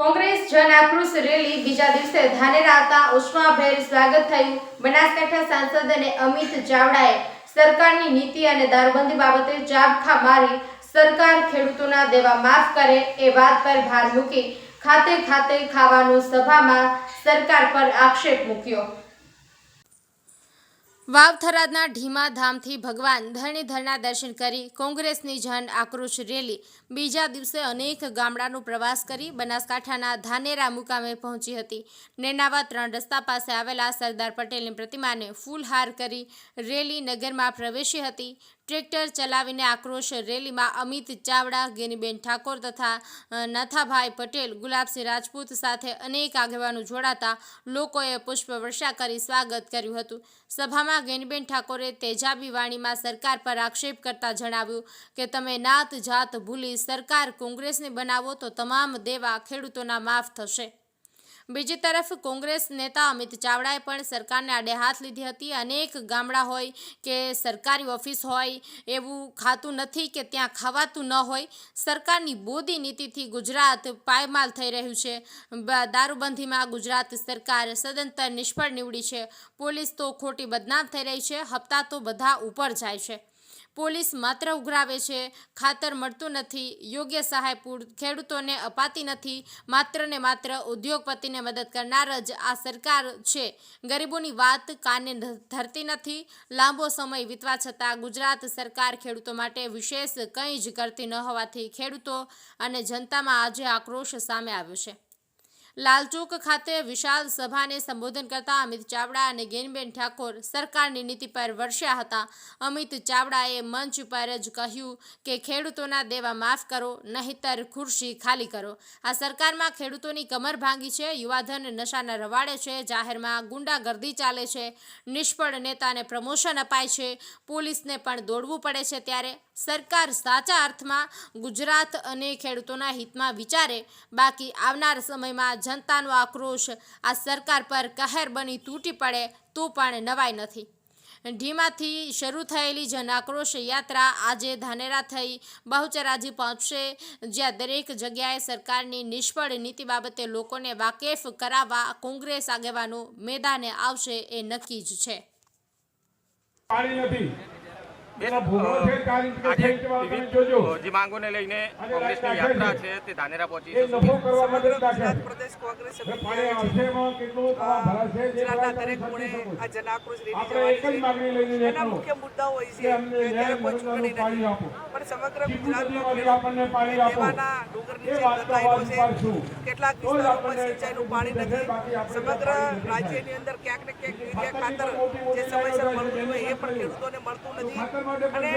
કોંગ્રેસ જન આક્રોશ રેલી બીજા દિવસે ધાનેરા આવતા ઉષ્માભેર સ્વાગત થયું. બનાસકાંઠા સાંસદ અને અમિત ચાવડાએ સરકારની નીતિ અને દારૂબંધી બાબતે જાબખા મારી સરકાર ખેડૂતોના દેવા માફ કરે એ વાત પર ભાર મૂકી ખાતે ખાતે ખાવાનું સભામાં સરકાર પર આક્ષેપ મૂક્યો. વાવથરાદના ઢીમા ધામથી ભગવાન ધરણીધરના દર્શન કરી કોંગ્રેસની જન આક્રોશ રેલી. બીજા દિવસે અનેક ગામડાનો પ્રવાસ કરી બનાસકાંઠાના ધાનેરા મુકામે પહોંચી હતી. નેનાવા ત્રણ રસ્તા પાસે આવેલા સરદાર પટેલની પ્રતિમાને ફૂલહાર કરી રેલી નગરમાં પ્રવેશી હતી. ટ્રેક્ટર ચલાવીને આક્રોશ રેલીમાં અમિત ચાવડા, ગેનીબેન ઠાકોર તથા નાથાભાઈ પટેલ, ગુલાબસિંહ રાજપૂત સાથે અનેક આગેવાનો જોડાતા લોકોએ પુષ્પવર્ષા કરી સ્વાગત કર્યું હતું. સભામાં ગેનીબેન ઠાકોરે તેજાબી વાણીમાં સરકાર પર આક્ષેપ કરતા જણાવ્યું કે, તમે નાત જાત ભૂલી સરકાર કોંગ્રેસને બનાવો તો તમામ દેવા ખેડૂતોના માફ થશે. બીજી તરફ કોંગ્રેસ નેતા અમિત ચાવડાએ પણ સરકારને આડે હાથ લીધી હતી. અનેક ગામડા હોય કે સરકારી ઓફિસ હોય, એવું ખાતું નથી કે ત્યાં ખાવાતું ન હોય. સરકારની બોદી નીતિથી ગુજરાત પાયમાલ થઈ રહ્યું છે. દારૂબંધીમાં ગુજરાત સરકાર સદંતર નિષ્ફળ નીવડી છે. પોલીસ તો ખોટી બદનામ થઈ રહી છે. હપ્તા તો બધા ઉપર જાય છે. પોલીસ માત્ર ઉઘરાવે છે, ખાતર મળતું નથી, યોગ્ય સહાય ખેડૂતોને અપાતી નથી, માત્ર ને માત્ર ઉદ્યોગપતિને મદદ કરનાર જ આ સરકાર છે. ગરીબોની વાત કાને ધરતી નથી, લાંબો સમય વીતવા છતાં ગુજરાત સરકાર ખેડૂતો માટે વિશેષ કંઈ જ કરતી ન હોવાથી ખેડૂતો અને જનતામાં આજે આક્રોશ સામે આવ્યો છે. લાલચોક ખાતે વિશાળ સભાને સંબોધન કરતા અમિત ચાવડા અને ગેનબેન ઠાકોર સરકારની નીતિ પર વર્ષ્યા હતા. અમિત ચાવડાએ મંચ પર જ કહ્યું કે ખેડૂતોના દેવા માફ કરો, નહીતર ખુરશી ખાલી કરો. આ સરકારમાં ખેડૂતોની કમર ભાંગી છે, યુવાધન નશાના રવાડે છે, જાહેરમાં ગુંડાગર્દી ચાલે છે, નિષ્ફળ નેતાને પ્રમોશન અપાય છે, પોલીસને પણ દોડવું પડે છે ત્યારે સરકાર સાચા અર્થમાં ગુજરાત અને ખેડૂતોના હિતમાં વિચારે. બાકી આવનાર સમયમાં જનતાનો આક્રોશ આ સરકાર પર કહેર બની તૂટી પડે તો પણ નવાઈ નથી. ઢીમાથી શરૂ થયેલી જન આક્રોશ યાત્રા આજે ધાનેરા થઈ બહુચરાજી પહોંચશે, જ્યાં દરેક જગ્યાએ સરકારની નિષ્ફળ નીતિ બાબતે લોકોને વાકેફ કરાવવા કોંગ્રેસ આગેવાનો મેદાને આવશે એ નક્કી જ છે. જે માંગોને લઈને કોંગ્રેસની યાત્રા છે તે ધાનેરા પહોંચી જ પ્રદેશ કોંગ્રેસ જે ગુજરાતના દરેક ખૂણે આ. જનાક્રોશ રેલી આપણે એક જ જવાની માગણી લઈને છે. એના મુખ્ય મુદ્દાઓ હોય છે કે કોઈ ચૂંટણી નથી પણ સમગ્ર આપણને દેવાના ડુંગર એ નીચે વાતનો બતાવેલો અવાજ છે કેટલાક વિસ્તારોમાં સિંચાઈનું પાણી નથી. સમગ્ર રાજ્યની અંદર ક્યાંક ને ક્યાંક યુરિયા ખાતર જે સમયસર મળતું હોય એ પણ ખેડૂતોને મળતું નથી. અને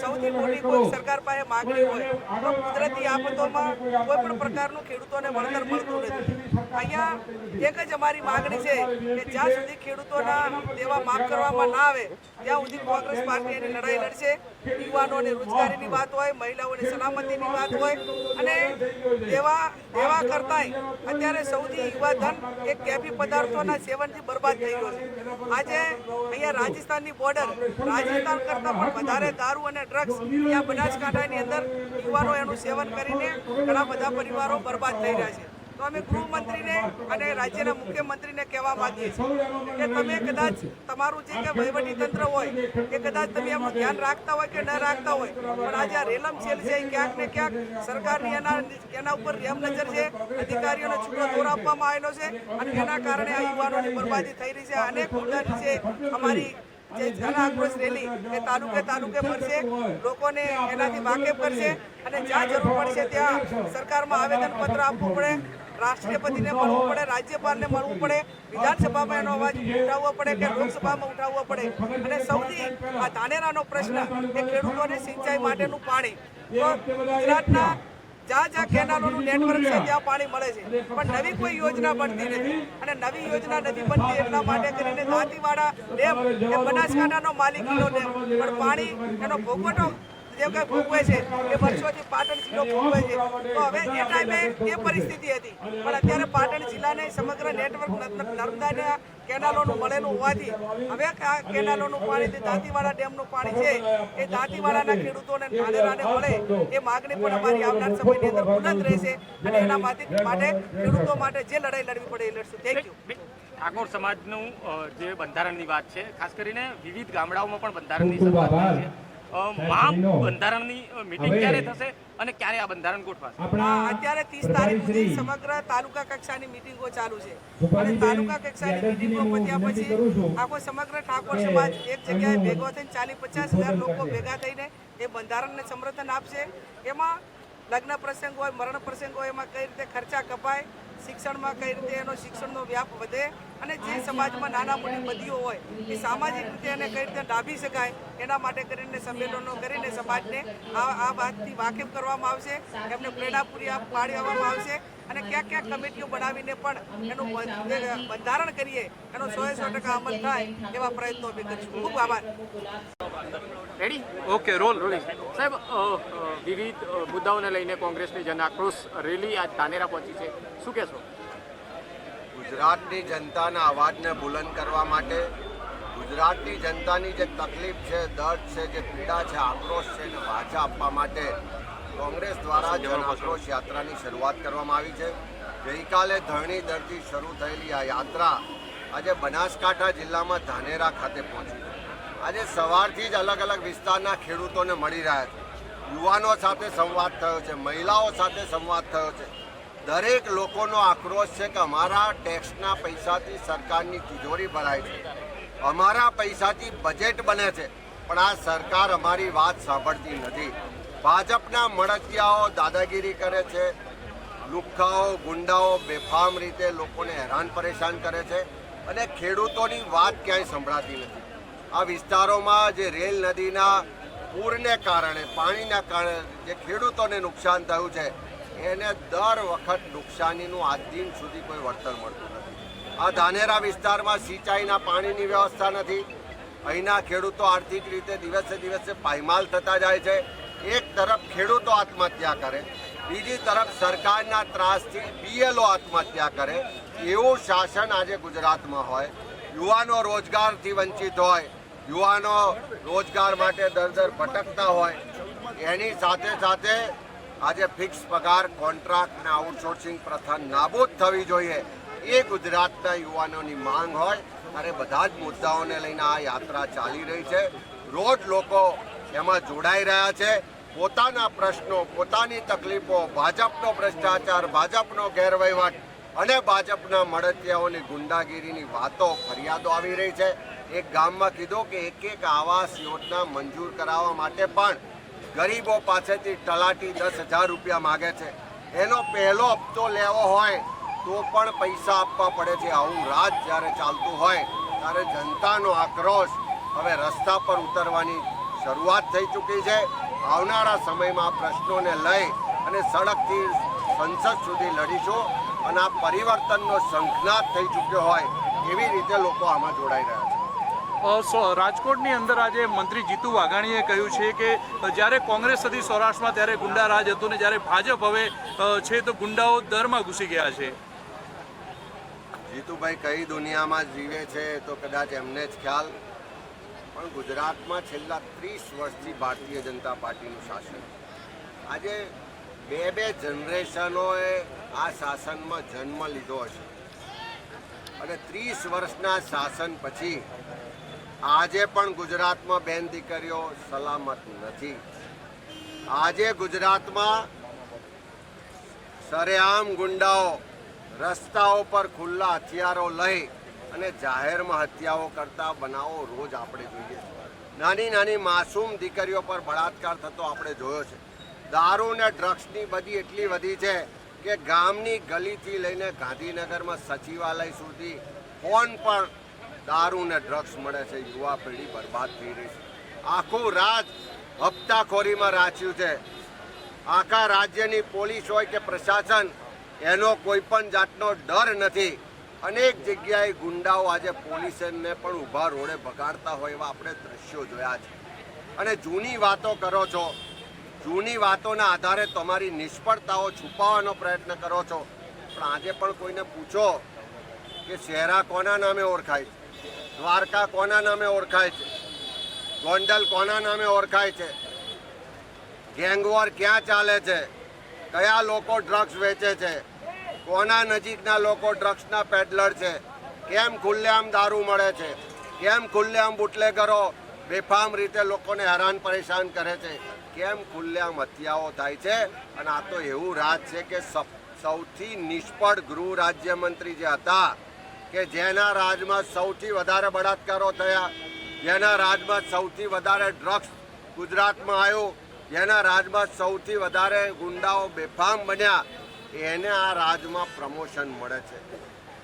સૌથી મોટી કોઈ સરકાર પાસે માગણી હોય તો કુદરતી આફતોમાં કોઈ પણ પ્રકારનું ખેડૂતોને વળતર મળતું નથી. અહીંયા એક જ અમારી માગણી છે કે જ્યાં સુધી ખેડૂતોના દેવા માફ કરવામાં ના આવે, ત્યાં સુધી કોંગ્રેસ પાર્ટી એની લડાઈ લડશે. યુવાનોને રોજગારીની વાત હોય, મહિલાઓની સલામતીની વાત હોય અને દેવા દેવા કરતાંય અત્યારે સૌથી યુવાધન એ કેફી પદાર્થોના સેવનથી બરબાદ થઈ ગયો છે. આજે અહીંયા રાજસ્થાનની બોર્ડર રાજસ્થાન કરતાં પણ વધારે દારૂ અને ડ્રગ્સ ત્યાં બનાસકાંઠાની અંદર યુવાનો એનું સેવન કરીને ઘણા બધા પરિવારો બરબાદ થઈ રહ્યા છે. તો અમે ગૃહમંત્રીને અને રાજ્યના મુખ્યમંત્રીને કહેવા માંગીએ છીએ કે તમે કદાચ તમારું જે કે વહીવટી તંત્ર હોય કે કદાચ તમે એમનું ધ્યાન રાખતા હોય કે ન રાખતા હોય, પણ આજે આ રેલમ સેલ છે, એ ક્યાંક ને ક્યાંક સરકારની એના એના ઉપર રેમ નજર છે, અધિકારીઓને છૂટો દોર આપવામાં આવેલો છે અને એના કારણે આ યુવાનોની બરબાદી થઈ રહી છે. અનેક મુદ્દાની છે, અમારી જે જન આક્રોશ રેલી એ તાલુકે તાલુકે ફરશે લોકોને એનાથી વાકેફ કરશે અને જ્યાં જરૂર પડશે ત્યાં સરકારમાં આવેદનપત્ર આપવું પડે, રાષ્ટ્રપતિને મળવું પડે, રાજ્યપાલને મળવું પડે, વિધાનસભામાં એનો અવાજ ઉઠાવવો પડે કે લોકસભામાં ઉઠાવવો પડે. અને સૌથી આ ધાનેરાનો પ્રશ્ન એ ખેડૂતોને સિંચાઈ માટેનું પાણી. ગુજરાતના જ્યાં જ્યાં કેનાલોનું નેટવર્ક છે ત્યાં પાણી મળે છે. પણ નવી કોઈ યોજના બનતી નથી. અને નવી યોજના નથી બનતી એટલા માટે કરીને દાંતીવાડા ડેમ એ બનાસકાંઠાનો માલિકીનો ડેમ. પણ પાણી એનો ભોગવટો જે કંઈ ભોગવે છે એ વર્ષોથી પાટણ જિલ્લો ભોગવે છે. તો હવે એ ટાઈમે એ પરિસ્થિતિ હતી. પણ અત્યારે પાટણ જિલ્લાને સમગ્ર નેટવર્ક નર્મદાના કેનાલોનું મળેલું હોવાથી હવે આ કેનાલોનું પાણી જે દાંતીવાડા ડેમનું પાણી છે એ દાંતીવાડાના ખેડૂતોને ધાનેરાને મળે એ માગણી પણ અમારી આવનાર સમયની અંદર જ રહેશે અને એના માટે માટે ખેડૂતો માટે જે લડાઈ લડવી પડે એ લડશું. થેન્ક યુ ઠાકોર સમાજનું જે બંધારણની વાત છે ખાસ કરીને વિવિધ ગામડાઓમાં પણ બંધારણની શરૂઆત થઈ છે. અ, બંધારણની મિટિંગ ક્યારે થશે અને ક્યારે આ બંધારણ ગોઠવાશે? અત્યારે ત્રીસ તારીખ સુધી સમગ્ર તાલુકા કક્ષાની મિટિંગો ચાલુ છે. અને તાલુકા કક્ષાની મિટિંગો પત્યા પછી આખો સમગ્ર ઠાકોર સમાજ એક જગ્યાએ ભેગો થઈને ચાલીસ પચાસ હજાર લોકો ભેગા થઈને એ બંધારણને સમર્થન આપશે. એમાં લગ્ન પ્રસંગ હોય મરણ પ્રસંગ હોય એમાં કઈ રીતે ખર્ચા કપાય શિક્ષણમાં કઈ રીતે એનો શિક્ષણનો વ્યાપ વધે અને જે સમાજમાં નાના મોટી બદીઓ હોય, એ સામાજિક રીતે એને કઈ રીતે ડાભી શકાય, એના માટે કરીને સંમેલનો કરીને સમાજને આ આ વાતથી વાકેફ કરવામાં આવશે, એમને પ્રેરણા પૂરી પાડવામાં આવશે અને ક્યાંક ક્યાંક કમિટીઓ બનાવીને પણ એનું બંધારણ કરીએ, એનો સો સો ટકા અમલ થાય એવા પ્રયત્નો અમે કરીશું. ખૂબ આભાર. રેડી ઓકે રોલ સાહેબ વિવિધ મુદ્દાઓને લઈને કોંગ્રેસની જન આક્રોશ રેલી આજ ધાનેરા પહોંચી છે. શું કહેશો? ગુજરાતની જનતાના અવાજને બુલંદ કરવા માટે ગુજરાતની જનતાની જે તકલીફ છે દર્દ છે જે પીડા છે આક્રોશ છે એને વાચા આપવા માટે કોંગ્રેસ દ્વારા જન આક્રોશ યાત્રાની શરૂઆત કરવામાં આવી છે. ગઈકાલે ધરણી દરથી શરૂ થયેલી આ યાત્રા આજે બનાસકાંઠા જિલ્લામાં ધાનેરા ખાતે પહોંચી છે. આજે સવારથી જ અલગ અલગ વિસ્તારના ખેડૂતોને મળી રહ્યા છે. યુવાનો સાથે સંવાદ થયો છે, મહિલાઓ સાથે સંવાદ થયો છે. દરેક લોકોનો આક્રોશ છે કે અમારા ટેક્સના પૈસાથી સરકારની તિજોરી ભરાય છે. અમારા પૈસાથી બજેટ બને છે, પણ આ સરકાર અમારી વાત સાંભળતી નથી. ભાજપના મળતિયાઓ દાદાગીરી કરે છે, લુખ્ખાઓ, ગુંડાઓ બેફામ રીતે લોકોને હેરાન પરેશાન કરે છે અને ખેડૂતોની વાત ક્યાંય સંભળાતી નથી. આ વિસ્તારોમાં જે રેલ નદીના પૂરને કારણે, પાણીના કારણે જે ખેડૂતોને નુકસાન થયું છે, એને દર વખત નુકસાનીનું આજ દિન સુધી કોઈ વળતર મળતું નથી. આ ધાનેરા વિસ્તારમાં સિંચાઈના પાણીની વ્યવસ્થા નથી. અહીંના ખેડૂતો આર્થિક રીતે દિવસે દિવસે પાયમાલ થતા જાય છે. એક તરફ ખેડૂતો આત્મહત્યા કરે, બીજી તરફ સરકારના ત્રાસથી બીએલઓ આત્મહત્યા કરે. એવું શાસન આજે ગુજરાતમાં હોય, યુવાનો રોજગારથી વંચિત હોય યુવાનો રોજગાર માટે દર દર ભટકતા હોય, એની સાથે સાથે આજે ફિક્સ પગાર કોન્ટ્રાક્ટ અને આઉટસોર્સિંગ પ્રથા નાબૂદ થવી જોઈએ. એ ગુજરાતના યુવાનોની માંગ હોય ત્યારે બધા જ મુદ્દાઓને લઈને આ યાત્રા ચાલી રહી છે. રોજ લોકો એમાં જોડાઈ રહ્યા છે. પોતાના પ્રશ્નો, પોતાની તકલીફો, ભાજપનો ભ્રષ્ટાચાર, ભાજપનો ગેરવહીવટ અને ભાજપના મળતિયાઓની ગુંડાગીરીની વાતો, ફરિયાદો આવી રહી છે. એક ગામમાં કીધો કે એક એક આવાસ યોજના મંજૂર કરાવવા માટે પણ ગરીબો પાસેથી તલાટી દસ હજાર રૂપિયા માગે છે. એનો પહેલો હપ્તો લેવો હોય તો પણ પૈસા આપવા પડે છે. આવું રાજ જ્યારે ચાલતું હોય ત્યારે જનતાનો આક્રોશ હવે રસ્તા પર ઉતરવાની શરૂઆત થઈ ચૂકી છે. આવનારા સમયમાં પ્રશ્નોને લઈ અને સડકથી સંસદ સુધી લડીશું અને આ પરિવર્તનનો શંખનાદ થઈ ચૂક્યો હોય એવી રીતે લોકો આમાં જોડાઈ રહ્યા રાજકોટની અંદર આજે મંત્રી જીતુ વાઘાણીએ કહ્યું છે કે જ્યારે કોંગ્રેસ હતી સૌરાષ્ટ્રમાં, ત્યારે ગુંડા રાજ હતું ને જ્યારે ભાજપ હવે છે તો ગુંડાઓ દરમાં ઘૂસી ગયા છે. જીતુભાઈ, કઈ દુનિયામાં જીવે છે તો કદાચ એમને જ ખ્યાલ. પણ ગુજરાતમાં છેલ્લા ત્રીસ વર્ષથી ભારતીય જનતા પાર્ટીનું શાસન. આજે બે બે જનરેશનોએ આ શાસનમાં જન્મ લીધો હશે. અને ત્રીસ વર્ષના શાસન પછી આજે પણ ગુજરાતમાં બેન દીકરીઓ સલામત નથી. આજે ગુજરાતમાં સરેઆમ ગુંડાઓ રસ્તાઓ પર ખુલ્લા હથિયારો લઈ અને જાહેરમાં હત્યાઓ કરતા બનાવો રોજ આપણે જોઈએ નાની નાની માસૂમ દીકરીઓ પર બળાત્કાર થતો આપણે જોયો છે. દારૂ ને ડ્રગ્સની બધી એટલી વધી છે કે ગામની ગલીથી લઈને ગાંધીનગરમાં સચિવાલય સુધી ફોન પર દારૂ ને ડ્રગ્સ મળે છે, યુવા પેઢી બરબાદ થઈ રહી છે. આખું રાજ હપ્તાખોરીમાં રાચ્યું છે. આખા રાજ્યની પોલીસ હોય કે પ્રશાસન, એનો કોઈ પણ જાતનો ડર નથી. અનેક જગ્યાએ ગુંડાઓ આજે પોલીસને પણ ઊભા રોડે ભગાડતા હોય એવા આપણે દ્રશ્યો જોયા છે. અને જૂની વાતો કરો છો. જૂની વાતોના આધારે તમારી નિષ્ફળતાઓ છુપાવવાનો પ્રયત્ન કરો છો. પણ આજે પણ કોઈને પૂછો કે શહેરા કોના નામે ઓળખાય છે? દ્વારકા કોના નામે ઓળખાય છે? ગોંડલ કોના નામે ઓળખાય છે? ગેંગવોર ક્યાં ચાલે છે? કયા લોકો ડ્રગ્સ વેચે છે? કોના નજીકના લોકો ડ્રગ્સના પેડલર છે? કેમ ખુલ્લેઆમ દારૂ મળે છે? કેમ ખુલ્લેઆમ બુટલેગરો બેફામ રીતે લોકોને હેરાન પરેશાન કરે છે? કેમ ખુલ્લેઆમ હત્યાઓ થાય છે? અને આ તો એવું રાજ છે કે સૌથી નિષ્ફળ ગૃહ રાજ્યમંત્રી જે હતા કે જેના રાજમાં સૌથી વધારે બળાત્કારો થયા, જેના રાજમાં સૌથી વધારે ડ્રગ્સ ગુજરાતમાં આવ્યો, જેના રાજમાં સૌથી વધારે ગુંડાઓ બેફામ બન્યા, એને આ રાજમાં પ્રમોશન મળે છે.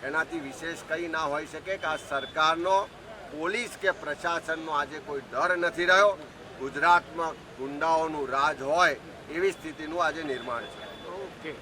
એનાથી વિશેષ કંઈ ના હોઈ શકે કે આ સરકારનો, પોલીસ કે પ્રશાસનનો આજે કોઈ ડર નથી રહ્યો. ગુજરાતમાં ગુંડાઓનું રાજ હોય એવી સ્થિતિનું આજે નિર્માણ છે. ઓકે